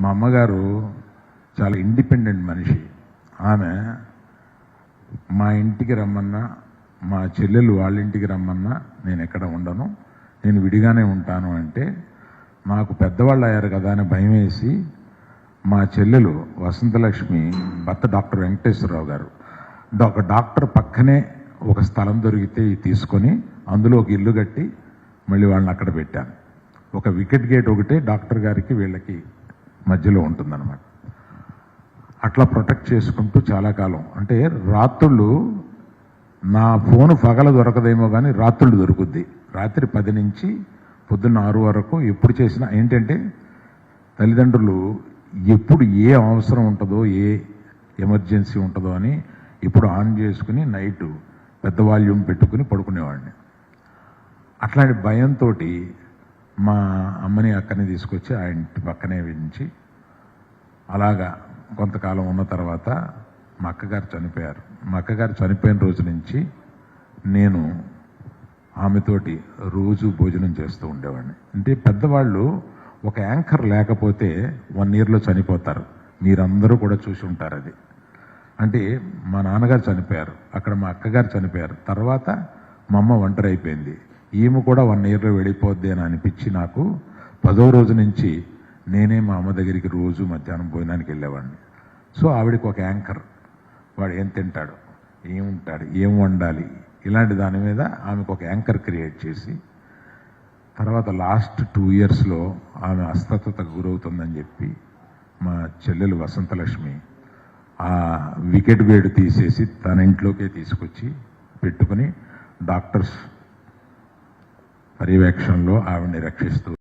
మా అమ్మగారు చాలా ఇండిపెండెంట్ మనిషి. ఆమె మా ఇంటికి రమ్మన్నా మా చెల్లెలు వాళ్ళ ఇంటికి రమ్మన్నా నేను ఎక్కడ ఉండను. నేను విడిగానే ఉంటాను అంటే నాకు పెద్దవాళ్ళు అయ్యారు కదా అని భయం వేసి మా చెల్లెలు వసంతలక్ష్మి భర్త డాక్టర్ వెంకటేశ్వరరావు గారు. డా- ఒక డాక్టర్ పక్కనే ఒక స్థలం దొరికితే తీసుకొని అందులో ఒక ఇల్లు కట్టి మళ్ళీ వాళ్ళని అక్కడ పెట్టాను. ఒక వికెట్ గేట్ ఒకటే డాక్టర్ గారికి వీళ్ళకి మధ్యలో ఉంటుందన్నమాట. అట్లా ప్రొటెక్ట్ చేసుకుంటూ చాలా కాలం. అంటే రాత్రుళ్ళు నా ఫోన్ పగల దొరకదేమో కానీ రాత్రులు దొరుకుద్ది. రాత్రి పది నుంచి పొద్దున్న ఆరు వరకు ఎప్పుడు చేసినా ఏంటంటే తల్లిదండ్రులు ఎప్పుడు ఏ అవసరం ఉంటుందో ఏ ఎమర్జెన్సీ ఉంటుందో అని ఇప్పుడు ఆన్ చేసుకుని నైట్ పెద్ద వాల్యూమ్ పెట్టుకుని పడుకునేవాడిని. అట్లాంటి భయంతో మా అమ్మని అక్కని తీసుకొచ్చి ఆ ఇంటి పక్కనే ఉంచి అలాగా కొంతకాలం ఉన్న తర్వాత మా అక్కగారు చనిపోయారు. మా అక్కగారు చనిపోయిన రోజు నుంచి నేను ఆమెతోటి రోజు భోజనం చేస్తూ ఉండేవాడిని. అంటే పెద్దవాళ్ళు ఒక యాంకర్ లేకపోతే వన్ ఇయర్లో చనిపోతారు. మీరందరూ కూడా చూసి ఉంటారు అది. అంటే మా నాన్నగారు చనిపోయారు అక్కడ మా అక్కగారు చనిపోయారు. తర్వాత మా అమ్మ ఒంటరి అయిపోయింది. ఈమె కూడా వన్ ఇయర్లో వెళ్ళిపోద్ది అని అనిపించి నాకు పదో రోజు నుంచి నేనే మా అమ్మ దగ్గరికి రోజు మధ్యాహ్నం భోజనానికి వెళ్ళేవాడిని. సో ఆవిడకి ఒక యాంకర్. వాడు ఏం తింటాడు ఏముంటాడు ఏం వండాలి ఇలాంటి దాని మీద ఆమెకు ఒక యాంకర్ క్రియేట్ చేసి తర్వాత లాస్ట్ టూ ఇయర్స్లో ఆమె అస్వస్థతకు గురవుతుందని చెప్పి మా చెల్లెలు వసంతలక్ష్మి ఆ వికెట్ వేడు తీసేసి తన ఇంట్లోకే తీసుకొచ్చి పెట్టుకుని డాక్టర్స్ పర్యవేక్షణలో ఆవిడని రక్షిస్తూ